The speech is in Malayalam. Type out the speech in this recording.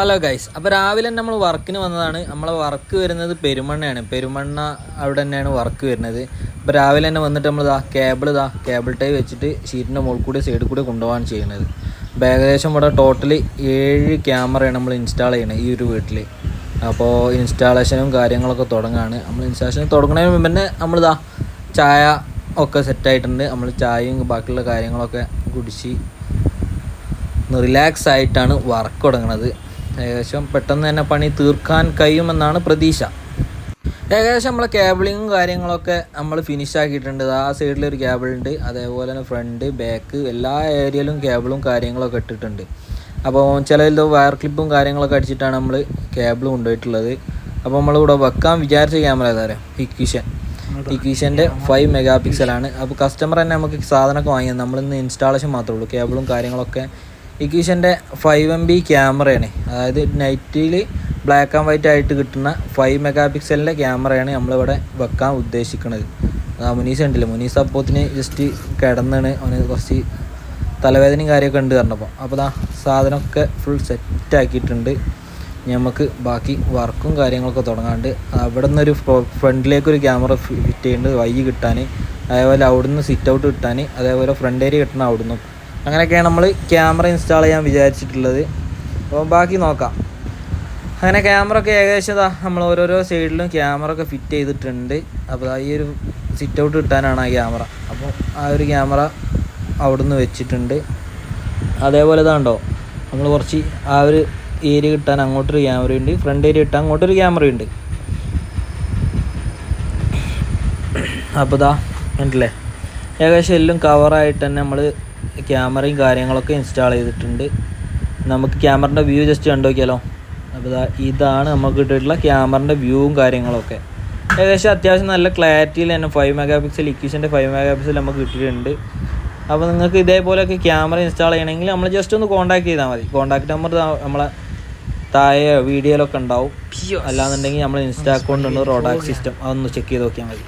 ഹലോ ഗൈസ് അപ്പോൾ രാവിലെ നമ്മൾ വർക്കിന് വന്നതാണ്. നമ്മളെ വർക്ക് വരുന്നത് പെരുമണ്ണയാണ്. പെരുമണ്ണ അവിടെ തന്നെയാണ് വർക്ക് വരുന്നത്. അപ്പോൾ രാവിലെ തന്നെ വന്നിട്ട് നമ്മൾ ഇതാ കേബിൾ ഇതാ കേബിൾ ടൈ വെച്ചിട്ട് ഷീറ്റിന്റെ മുകളിൽ കൂടി സൈഡിൽ കൂടി കൊണ്ടുപോകാൻ ചെയ്യുന്നത്. അപ്പോൾ ഏകദേശം ഇവിടെ ടോട്ടലി ഏഴ് ക്യാമറയാണ് നമ്മൾ ഇൻസ്റ്റാൾ ചെയ്യുന്നത് ഈ ഒരു വീട്ടിൽ അപ്പോൾ ഇൻസ്റ്റാളേഷനും കാര്യങ്ങളൊക്കെ തുടങ്ങുകയാണ് നമ്മൾ ഇൻസ്റ്റാളേഷൻ തുടങ്ങുന്നതിന് മുമ്പ് തന്നെ നമ്മളിതാ ചായ ഒക്കെ സെറ്റായിട്ടുണ്ട് നമ്മൾ ചായയും ബാക്കിയുള്ള കാര്യങ്ങളൊക്കെ കുടിച്ച് റിലാക്സ് ആയിട്ടാണ് വർക്ക് തുടങ്ങുന്നത് ഏകദേശം പെട്ടെന്ന് തന്നെ പണി തീർക്കാൻ കഴിയുമെന്നാണ് പ്രതീക്ഷ. ഏകദേശം നമ്മളെ കേബിളിങ്ങും കാര്യങ്ങളൊക്കെ നമ്മൾ ഫിനിഷ് ആക്കിയിട്ടുണ്ട്. ആ സൈഡിൽ ഒരു കേബിൾ ഉണ്ട്. അതേപോലെ തന്നെ ഫ്രണ്ട് ബാക്ക് എല്ലാ ഏരിയയിലും കേബിളും കാര്യങ്ങളൊക്കെ ഇട്ടിട്ടുണ്ട്. അപ്പോൾ ചില വയർ ക്ലിപ്പും കാര്യങ്ങളൊക്കെ അടിച്ചിട്ടാണ് നമ്മൾ കേബിൾ കൊണ്ടുപോയിട്ടുള്ളത്. അപ്പോൾ നമ്മളിവിടെ വെക്കാൻ വിചാരിച്ച ക്യാമറ ഏതാരം ഇക്വിഷൻ ഇക്വിഷന്റെ ഫൈവ് മെഗാ പിക്സലാണ് അപ്പോൾ കസ്റ്റമർ തന്നെ നമുക്ക് സാധനമൊക്കെ വാങ്ങിയത്. നമ്മളിന്ന് ഇൻസ്റ്റാളേഷൻ മാത്രമേ ഉള്ളൂ. കേബിളും കാര്യങ്ങളൊക്കെ ഇക്വിഷന്റെ ഫൈവ് എം ബി ക്യാമറയാണ്. അതായത് നൈറ്റിൽ ബ്ലാക്ക് ആൻഡ് വൈറ്റ് ആയിട്ട് കിട്ടുന്ന ഫൈവ് മെഗാ പിക്സലിന്റെ ക്യാമറയാണ് നമ്മളിവിടെ വെക്കാൻ ഉദ്ദേശിക്കുന്നത് ആ മുനീസ് ഉണ്ടല്ലോ മുനീസ് അപ്പോത്തിന് ജസ്റ്റ് കിടന്നാണ് അവന് കുറച്ച് തലവേദനയും കാര്യമൊക്കെ ഉണ്ട് പറഞ്ഞപ്പോൾ അപ്പോൾ ദാ സാധനമൊക്കെ ഫുൾ സെറ്റാക്കിയിട്ടുണ്ട് നമുക്ക് ബാക്കി വർക്കും കാര്യങ്ങളൊക്കെ തുടങ്ങാണ്ട് അവിടെ നിന്നൊരു ഫ്രണ്ടിലേക്ക് ഒരു ക്യാമറ ഫിറ്റ് ചെയ്യുന്നുണ്ട് വൈ കിട്ടാൻ അതേപോലെ അവിടുന്ന് സിറ്റ് ഔട്ട് കിട്ടാൻ അതേപോലെ ഫ്രണ്ട് ഏരിയ കിട്ടണം അവിടുന്ന് അങ്ങനെയൊക്കെയാണ് നമ്മൾ ക്യാമറ ഇൻസ്റ്റാൾ ചെയ്യാൻ വിചാരിച്ചിട്ടുള്ളത്. അപ്പോൾ ബാക്കി നോക്കാം. അങ്ങനെ ക്യാമറ ഒക്കെ ഏകദേശം ഇതാ നമ്മൾ ഓരോരോ സൈഡിലും ക്യാമറ ഒക്കെ ഫിറ്റ് ചെയ്തിട്ടുണ്ട്. അപ്പോൾ ഈ ഒരു സിറ്റ് ഔട്ട് കിട്ടാനാണ് ആ ക്യാമറ അപ്പോൾ ആ ഒരു ക്യാമറ അവിടുന്ന് വെച്ചിട്ടുണ്ട്. അതേപോലെ ഇതാണ്ടോ നമ്മൾ കുറച്ച് ആ ഒരു ഏരിയ കിട്ടാൻ അങ്ങോട്ടൊരു ക്യാമറ ഉണ്ട്. ഫ്രണ്ട് ഏരിയ കിട്ടാൻ അങ്ങോട്ടൊരു ക്യാമറ ഉണ്ട്. അപ്പോൾ ഇതാ ഉണ്ടല്ലേ ഏകദേശം എല്ലാം കവറായിട്ട് തന്നെ നമ്മൾ ക്യാമറയും കാര്യങ്ങളൊക്കെ ഇൻസ്റ്റാൾ ചെയ്തിട്ടുണ്ട്. നമുക്ക് ക്യാമറന്റെ വ്യൂ ജസ്റ്റ് കണ്ടു നോക്കിയാലോ? അപ്പോൾ ഇതാണ് നമുക്ക് കിട്ടിയിട്ടുള്ള ക്യാമറന്റെ വ്യൂവും കാര്യങ്ങളൊക്കെ. ഏകദേശം അത്യാവശ്യം നല്ല ക്ലാരിറ്റിയിൽ തന്നെ ഫൈവ് മെഗാ പിക്സൽ ഇക്വിഷന്റെ ഫൈവ് മെഗാ പിക്സൽ നമുക്ക് കിട്ടിയിട്ടുണ്ട്. അപ്പോൾ നിങ്ങൾക്ക് ഇതേപോലെയൊക്കെ ക്യാമറ ഇൻസ്റ്റാൾ ചെയ്യണമെങ്കിൽ നമ്മൾ ജസ്റ്റ് ഒന്ന് കോൺടാക്ട് ചെയ്താൽ മതി. കോൺടാക്ട് നമ്പർ നമ്മളെ താഴെ വീഡിയോയിലൊക്കെ ഉണ്ടാവും. അല്ലാന്നുണ്ടെങ്കിൽ നമ്മൾ ഇൻസ്റ്റാ അക്കൗണ്ട് ഉണ്ട് റോഡാക് സിസ്റ്റം അതൊന്ന് ചെക്ക് ചെയ്ത് നോക്കിയാൽ മതി.